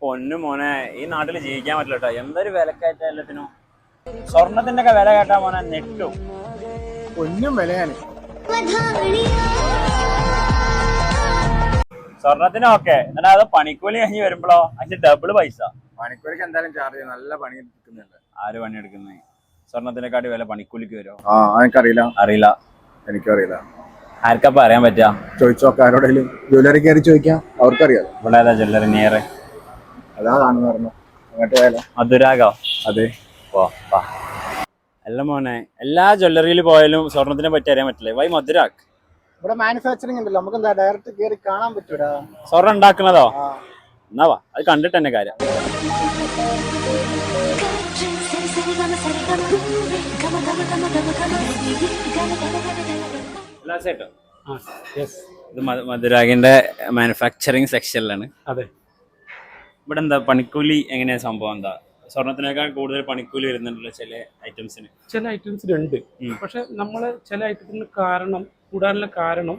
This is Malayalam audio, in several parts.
പൊന്നു മോനെ ഈ നാട്ടിൽ ജീവിക്കാൻ പറ്റില്ല കേട്ടോ എന്തൊരു വിലക്കയറ്റ എല്ലാത്തിനും. സ്വർണത്തിന്റെ ഒക്കെ വില കേട്ടാ മോനെ നെറ്റും പൊന്നും വിലയാണ്. സ്വർണത്തിനൊക്കെ എന്നാ എന്നിട്ട് അത് പണിക്കൂലി കഴിഞ്ഞ് വരുമ്പോഴോ അതിന്റെ ഡബിൾ പൈസ. പണിക്കൂലിക്ക് എന്തായാലും ചാർജ് നല്ല പണി എടുക്കുന്നുണ്ട്. ആര് പണി എടുക്കുന്നത് സ്വർണത്തിനെക്കാട്ടി വില പണിക്കൂലിക്ക് വരുമോ ആ എനിക്കറിയില്ല അറിയില്ല. എനിക്കും അറിയില്ല ആർക്കപ്പ അറിയാൻ പറ്റുക ചോദിച്ചോക്കെ ആരോടെങ്കിലും ജ്വല്ലറി കയറി ചോദിക്കാം. അവർക്കറിയാം. ഇവിടെ ഏതാ ജ്വല്ലറി നിയർ അതാ കാണുന്ന പറഞ്ഞു. അങ്ങോട്ട് പോയാലോ? മധുരാഗോ. അതെ. പോ വാ. അല്ല മോനെ എല്ലാ ജ്വല്ലറിയിൽ പോയാലും സ്വർണത്തിനെ പറ്റി അറിയാൻ പറ്റില്ലേ? വൈ മധുരാഗ്. ഇവിടെ മാനുഫാക്ചറിങ് ഉണ്ടല്ലോ. നമുക്ക് എന്താ ഡയറക്റ്റ് കയറി കാണാൻ പറ്റൂടാ? സ്വർണം ഉണ്ടാക്കുന്നതോ? എന്നാ വാ അത് കണ്ടിട്ട് തന്നെ കാര്യം. ആ യെസ് ഇത് മധുരാഗിന്റെ മാനുഫാക്ചറിങ് സെക്ഷനിലാണ് അതെ. ഇവിടെ എന്താ പണിക്കൂലി എങ്ങനെയാ സംഭവം? എന്താ സ്വർണത്തിനേക്കാൾ കൂടുതൽ പണിക്കൂലി വരുന്നുണ്ടല്ലോ ചില ഐറ്റംസിന് ചില ഐറ്റംസ് രണ്ട് പക്ഷെ നമ്മൾ ചില ഐറ്റത്തിന് കാരണം കൂടാനുള്ള കാരണം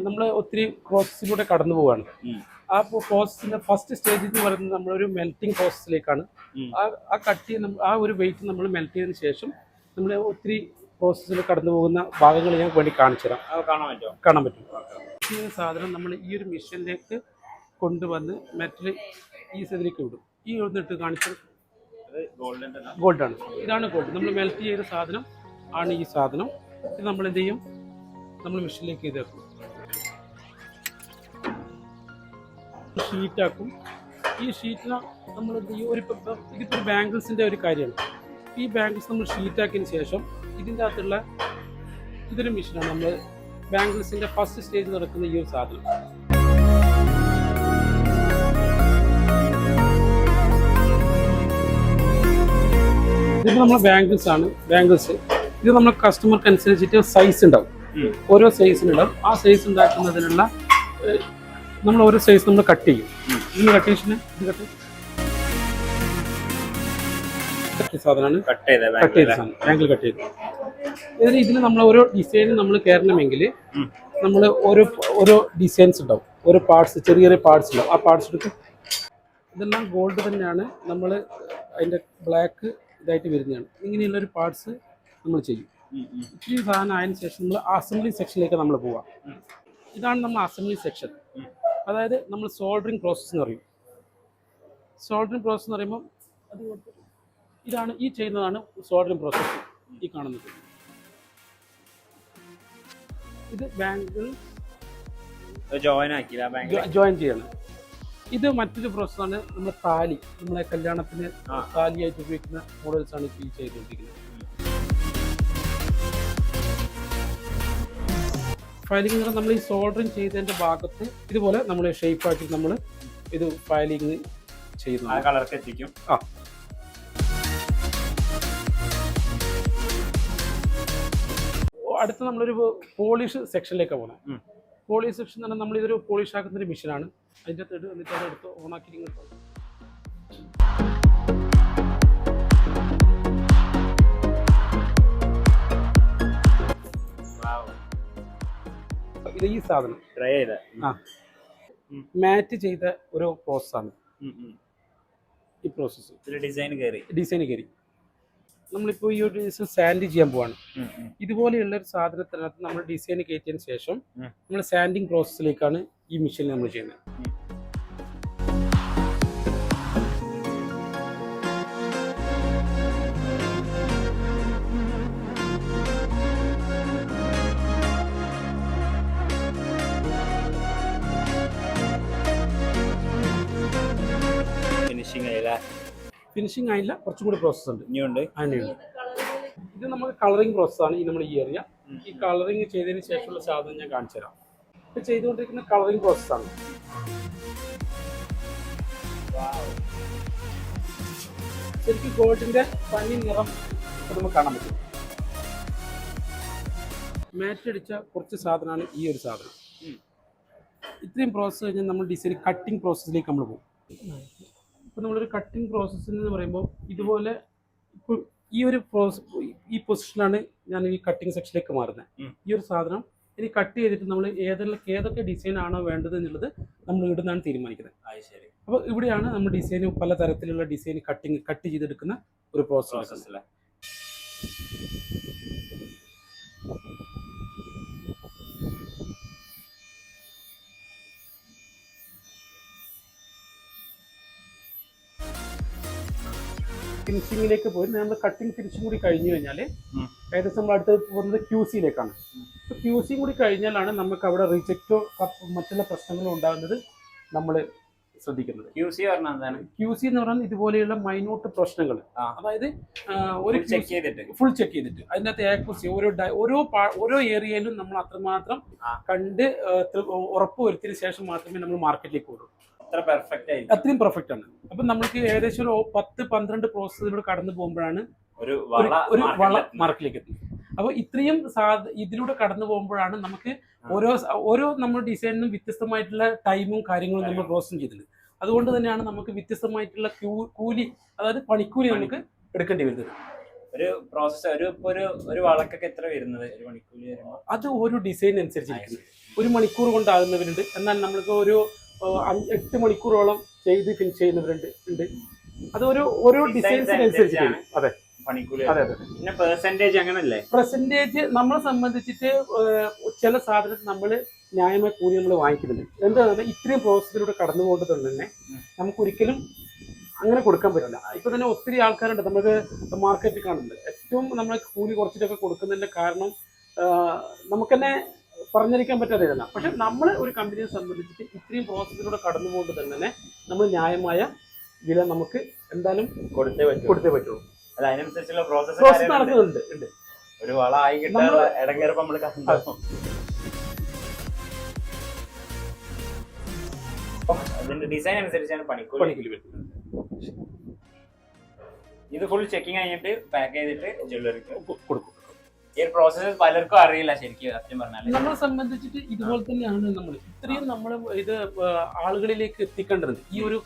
നമ്മൾ ഒത്തിരി പ്രോസസ്സിലൂടെ കടന്നു പോവാണ്. ആ പ്രോസസ്സിന്റെ ഫസ്റ്റ് സ്റ്റേജ് എന്ന് പറയുന്നത് നമ്മളൊരു മെൽറ്റിംഗ് പ്രോസസ്സിലേക്കാണ് ആ ആ കട്ടി ആ ഒരു വെയിറ്റ് നമ്മൾ മെൽറ്റ് ചെയ്തതിന് ശേഷം നമ്മൾ ഒത്തിരി പ്രോസസ്സിൽ കടന്നു പോകുന്ന ഭാഗങ്ങൾ ഞാൻ വേണ്ടി കാണിച്ചു തരാം കാണാൻ പറ്റുമോ? കാണാൻ പറ്റും. സാധനം നമ്മൾ ഈ ഒരു മിഷനിലേക്ക് കൊണ്ടുവന്ന് മെറ്റൽ ഈ സൈഡിലേക്ക് വിടും ഈ ഇവിടുന്നിട്ട് കാണിച്ചത് ഗോൾഡാണ് ഇതാണ് ഗോൾഡ് നമ്മൾ മെൽറ്റ് ചെയ്ത സാധനം ആണ് ഈ സാധനം. ഇത് നമ്മൾ എന്ത് ചെയ്യും? നമ്മൾ മെഷീനിലേക്ക് ഇതാക്കും ഷീറ്റാക്കും ഈ ഷീറ്റിന് നമ്മൾ എന്ത് ചെയ്യും? ഒരു ഇതിപ്പോൾ ബാങ്കിൾസിന്റെ ബാംഗിൾസിന്റെ ഒരു കാര്യമാണ്. ഈ ബാംഗിൾസ് നമ്മൾ ഷീറ്റാക്കിയതിന് ശേഷം ഇതിന്റെ അകത്തുള്ള ഇതൊരു മെഷീനാണ് നമ്മൾ ബാംഗിൾസിന്റെ ഫസ്റ്റ് സ്റ്റേജ് നടക്കുന്ന ഈ ഒരു സാധനം. ഇത് നമ്മളെ ബാംഗിൾസ് ആണ്. ബാംഗിൾസ് ഇത് നമ്മൾ കസ്റ്റമർക്ക് അനുസരിച്ചിട്ട് സൈസ് ഉണ്ടാവും. ഓരോ സൈസിനുണ്ടാവും ആ സൈസ് ഉണ്ടാക്കുന്നതിനുള്ള നമ്മൾ ഓരോ സൈസ് നമ്മൾ കട്ട് ചെയ്യും. ഇതിന് കട്ടേഷന് ഇത് കട്ട് ഈ സാധനമാണ് കട്ട് ചെയ്ത സാധനം. ബാങ്കിൽ കട്ട് ചെയ്ത്. ഇതിന് ഇതിന് നമ്മൾ ഓരോ ഡിസൈൻ നമ്മൾ കയറണമെങ്കിൽ നമ്മൾ ഓരോ ഓരോ ഡിസൈൻസ് ഉണ്ടാവും. ഓരോ പാർട്സ് ചെറിയ ചെറിയ പാർട്സ് ഉണ്ടാവും. ആ പാർട്സ് എടുത്ത് ഇതെല്ലാം ഗോൾഡ് തന്നെയാണ്. നമ്മൾ അതിന്റെ ബ്ലാക്ക് ഇതായിട്ട് വരുന്നതാണ്. ഇങ്ങനെയുള്ള ഒരു പാർട്സ് നമ്മൾ ചെയ്യും. ഇത്തിരി സാധനം ആയതിനു ശേഷം നമ്മൾ അസംബ്ലി സെക്ഷനിലേക്ക് നമ്മൾ പോവാം. ഇതാണ് നമ്മൾ അസംബ്ലി സെക്ഷൻ അതായത് നമ്മൾ സോൾഡറിങ് പ്രോസസ്സ് എന്ന് പറയും. സോൾഡറിങ് പ്രോസസ്സ് എന്ന് പറയുമ്പോൾ അത് ഇതാണ് ഈ ചെയ്യുന്നതാണ് സോൾഡറിങ് പ്രോസസ്സ് ഈ കാണുന്നത്. ഇത് ബാങ്കിൽ ജോയിൻ ആക്കിയില്ല ജോയിൻ ചെയ്യണം. ഇത് മറ്റൊരു പ്രോസസ്സാണ് നമ്മൾ താലി. നമ്മളെ കല്യാണത്തിന്. താലിയായിട്ട് ഉപയോഗിക്കുന്ന മോഡൽസ് ആണ് ഈ ചെയ്തുകൊണ്ടിരിക്കുന്നത്. ഫയലിംഗ് നമ്മൾ ഈ സോൾഡറിങ് ചെയ്തതിന്റെ ഭാഗത്ത് ഇതുപോലെ നമ്മൾ ഷേപ്പ് ആക്കി നമ്മൾ ഇത് ഫയലിംഗ് ചെയ്യുന്നു കളർക്ക് എത്തിക്കും. ആ. അടുത്ത് നമ്മളൊരു പോളിഷ് സെക്ഷനിലേക്ക് പോകുന്നത് ഉം. പോളിഷ് സെക്ഷൻ എന്ന് പറഞ്ഞാൽ നമ്മൾ ഇതൊരു പോളിഷ് ആക്കുന്ന ഒരു മെഷീനാണ് അതിന്റെ അകത്ത് ഇട്ട് എന്നിട്ട് അതെടുത്ത് ഓണാക്കി ഇങ്ങോട്ട്. ഇത് ഈ സാധനം. ട്രൈ ചെയ്ത. ആ. മാറ്റ് ചെയ്ത ഒരു പ്രോസസ്സാണ് ഈ പ്രോസസ്സ് ഡിസൈൻ കയറി ഡിസൈൻ കയറി നമ്മളിപ്പോൾ ഈ ഒരു ദിവസം സാൻഡ് ചെയ്യാൻ പോവാണ്. ഇതുപോലെയുള്ള ഒരു സാധനത്തിനകത്ത് നമ്മൾ ഡിസൈൻ കയറ്റിയതിന് ശേഷം നമ്മൾ സാൻഡിങ് പ്രോസസ്സിലേക്കാണ് ഈ മെഷീൻ നമ്മൾ ചെയ്യുന്നത്. ഫിനിഷിംഗ് ആയില്ല കുറച്ചും കൂടി പ്രോസസ്സ് ഉണ്ട്. ഇനിയുണ്ട്. അതിനുണ്ട് ഇത് നമ്മൾ കളറിങ് പ്രോസസ്സാണ് ഈ നമ്മൾ ഈ ഏരിയ ഈ കളറിങ് ചെയ്തതിന് ശേഷമുള്ള സാധനം ഞാൻ കാണിച്ചു തരാം. ഇത് ചെയ്തുകൊണ്ടിരിക്കുന്ന കളറിങ് പ്രോസസ്സാണ് ശരിക്കും ഗോൾഡിന്റെ പനി നിറം ഇപ്പൊ നമുക്ക് കാണാൻ പറ്റും. മാറ്റ് അടിച്ച കുറച്ച് സാധനമാണ് ഈ ഒരു സാധനം. ഇത്രയും പ്രോസസ്സ് കഴിഞ്ഞാൽ നമ്മൾ ഡിസൈൻ കട്ടിങ് പ്രോസസ്സിലേക്ക് നമ്മൾ പോകും. ഇപ്പോൾ നമ്മളൊരു കട്ടിങ് പ്രോസസ്സ് എന്ന് പറയുമ്പോൾ ഇതുപോലെ ഇപ്പോൾ ഈ ഒരു പ്രോസസ് ഈ പൊസിഷനാണ് ഞാൻ ഈ കട്ടിങ് സെക്ഷനിലേക്ക് മാറുന്നത്. ഈ ഒരു സാധനം ഇനി കട്ട് ചെയ്തിട്ട് നമ്മൾ ഏതെല്ലാം ഏതൊക്കെ ഡിസൈൻ ആണോ വേണ്ടത് എന്നുള്ളത് നമ്മൾ ഇവിടുന്നാണ് തീരുമാനിക്കുന്നത്. ശരി. അപ്പോൾ ഇവിടെയാണ് നമ്മൾ ഡിസൈൻ പല തരത്തിലുള്ള ഡിസൈൻ കട്ടിങ് കട്ട് ചെയ്തെടുക്കുന്ന ഒരു പ്രോസസ് അല്ലേ ഫിനിഷിങ്ങിലേക്ക് പോയി. നമ്മൾ കട്ടിങ് ഫിനിഷിംഗ് കൂടി കഴിഞ്ഞു കഴിഞ്ഞാൽ. ഏകദേശം നമ്മൾ അടുത്ത് പോകുന്നത് ക്യൂ സിയിലേക്കാണ് ക്യൂ സി കൂടി കഴിഞ്ഞാലാണ് നമുക്ക് അവിടെ റിജക്റ്റോ മറ്റുള്ള പ്രശ്നങ്ങളോ ഉണ്ടാകുന്നത് നമ്മൾ ശ്രദ്ധിക്കുന്നത്. ക്യൂ സി പറഞ്ഞാൽ എന്താണ്? ക്യൂ സി എന്ന് പറഞ്ഞാൽ ഇതുപോലെയുള്ള മൈന്യൂട്ട് പ്രശ്നങ്ങൾ അതായത് ഒരു ചെക്ക് ചെയ്തിട്ട്. ഫുൾ ചെക്ക് ചെയ്തിട്ട്. അതിനകത്ത് ആക്യുസി ഓരോ ഓരോ ഓരോ ഏരിയയിലും നമ്മൾ അത്രമാത്രം. കണ്ട് ഉറപ്പ് വരുത്തിയതിനു ശേഷം മാത്രമേ നമ്മൾ മാർക്കറ്റിലേക്ക് വിടൂ അത്രയും പെർഫെക്റ്റ് ആണ്. അപ്പൊ നമ്മൾക്ക് ഏകദേശം ഒരു പത്ത് പന്ത്രണ്ട് പ്രോസസ്സിലൂടെ കടന്നു പോകുമ്പോഴാണ് ഒരു ഒരു വള ഒരു മാർക്കിലേക്ക് എത്തുന്നത്. അപ്പോൾ ഇത്രയും ഇതിലൂടെ കടന്നു പോകുമ്പോഴാണ് നമുക്ക് ഓരോ ഓരോ നമ്മൾ ഡിസൈനിനും വ്യത്യസ്തമായിട്ടുള്ള ടൈമും കാര്യങ്ങളും നമ്മൾ പ്രോസസ്സും ചെയ്തിട്ടുണ്ട്. അതുകൊണ്ട് തന്നെയാണ് നമുക്ക് വ്യത്യസ്തമായിട്ടുള്ള കൂലി അതായത് പണിക്കൂലി നമുക്ക് എടുക്കേണ്ടി വരുന്നത്. ഒരു പ്രോസസ് ഒരു ഒരു ഒരു വളക്കൊക്കെ എത്ര വരുന്നത്? ഒരു മണിക്കൂലി വരുമ്പോ? അത് ഓരോ ഡിസൈൻ അനുസരിച്ചിരിക്കുന്നു. ഒരു മണിക്കൂർ കൊണ്ടാകുന്നവരുണ്ട്. എന്നാൽ നമ്മൾക്ക് ഒരു അഞ്ച് എട്ട് മണിക്കൂറോളം ചെയ്ത് ഫിനിഷ് ചെയ്യുന്നവരുണ്ട് ഉണ്ട്. അത് ഒരു ഓരോ Designs ഡിസൈൻസിനനുസരിച്ച് അതെ. പിന്നെ പെർസെന്റേജ് അങ്ങനല്ലേ? നമ്മളെ സംബന്ധിച്ചിട്ട് ചില സാധനത്തിൽ നമ്മൾ ന്യായമായ കൂലി നമ്മൾ വാങ്ങിക്കുന്നുണ്ട്. എന്താണെന്ന് ഇത്രയും പ്രോസസ്സിലൂടെ കടന്നു പോകേണ്ടതുകൊണ്ട് തന്നെ ഉം. നമുക്ക് ഒരിക്കലും അങ്ങനെ കൊടുക്കാൻ പറ്റില്ല. ഇപ്പൊ തന്നെ ഒത്തിരി ആൾക്കാരുണ്ട് നമുക്ക് മാർക്കറ്റിൽ കാണുന്നുണ്ട്. ഏറ്റവും നമ്മൾ കൂലി കുറച്ചിട്ടൊക്കെ കൊടുക്കുന്നതിന്റെ കാരണം നമുക്ക് തന്നെ പറഞ്ഞിരിക്കാൻ പറ്റാതെ ഇതല്ല പക്ഷെ നമ്മൾ ഒരു കമ്പനിയെ സംബന്ധിച്ചിട്ട് ഇത്രയും പ്രോസസ്സിലൂടെ കടന്നു പോകുന്നത് തന്നെ നമ്മൾ ന്യായമായ വില നമുക്ക് എന്തായാലും കൊടുത്തേ പറ്റൂ. കൊടുത്തേ പറ്റുള്ളൂ അല്ല അതിനനുസരിച്ചുള്ള പ്രോസസ് പ്രോസസ് നടക്കുന്നുണ്ട്. ഉണ്ട്. ഒരു വള ആയി കിട്ടാനുള്ള ഇടങ്ങേറപ്പ് നമ്മൾ ഡിസൈൻ അനുസരിച്ചാണ് പണിക്കൂലി. ഇത് ഫുൾ ചെക്കിംഗ് കഴിഞ്ഞിട്ട് പാക്ക് ചെയ്തിട്ട് ജ്വല്ലറിക്ക് കൊടുക്കും. ഈ ഒരു പ്രോസസ്സ് പലർക്കും അറിയില്ല ശരിക്കും സത്യം പറഞ്ഞാൽ നമ്മളെ സംബന്ധിച്ചിട്ട് ഇതുപോലെ തന്നെയാണ് നമ്മൾ. ഇത്രയും നമ്മൾ ഇത് ആളുകളിലേക്ക് എത്തിക്കേണ്ടത് ഈ ഒരു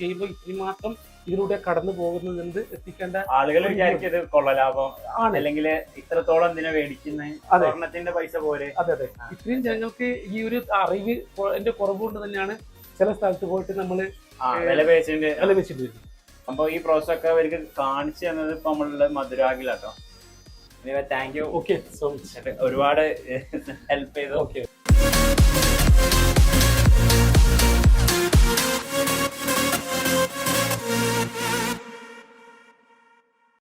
ഗെയിം ഇത്രയും മാത്രം ഇതിലൂടെ കടന്നു പോകുന്നത് എത്തിക്കേണ്ട ആളുകൾ വിചാരിക്കും കൊള്ളലാഭം. ആണ്. അല്ലെങ്കിൽ ഇത്രത്തോളം എന്തിനാ മേടിക്കുന്നത്. സ്വർണത്തിന്റെ പൈസ പോലെ. അതെ അതെ. ഇത്രയും ജനങ്ങൾക്ക് ഈ ഒരു അറിവ് എന്റെ കുറവുകൊണ്ട് തന്നെയാണ് ചില സ്ഥലത്ത് പോയിട്ട് നമ്മൾ വില പേശിന്റെ വില അപ്പൊ ഈ പ്രോസസ്സൊക്കെ അവർക്ക് കാണിച്ചു തന്നത് ഇപ്പൊ നമ്മളുടെ മധുരാഗിലാട്ടോ. Thank you okay so much ഒരുപാട് ഹെൽപ്പ് ചെയ്തു. ഓക്കെ